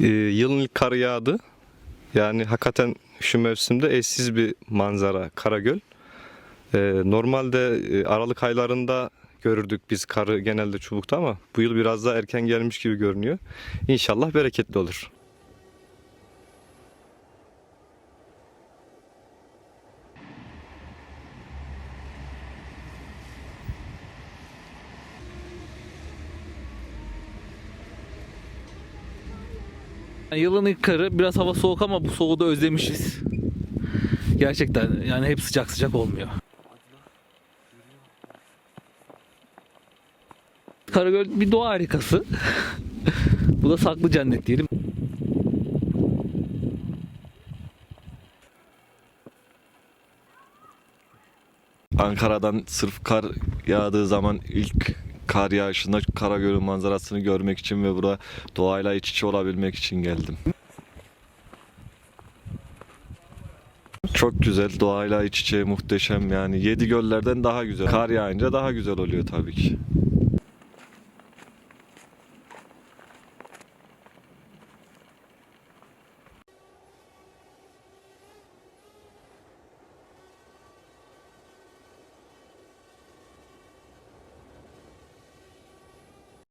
Ee, yılın ilk karı yağdı. Yani hakikaten şu mevsimde eşsiz bir manzara Karagöl. Ee, normalde e, Aralık aylarında görürdük biz karı genelde çubukta ama bu yıl biraz daha erken gelmiş gibi görünüyor. İnşallah bereketli olur. Yılın ilk karı biraz hava soğuk ama bu soğuğu da özlemişiz. Gerçekten yani hep sıcak sıcak olmuyor. Karagöl bir doğa harikası. bu da saklı cennet diyelim. Ankara'dan sırf kar yağdığı zaman ilk kar yağışında Karagöl'ün manzarasını görmek için ve burada doğayla iç içe olabilmek için geldim. Çok güzel, doğayla iç içe muhteşem yani. Yedi göllerden daha güzel. Kar yağınca daha güzel oluyor tabii ki.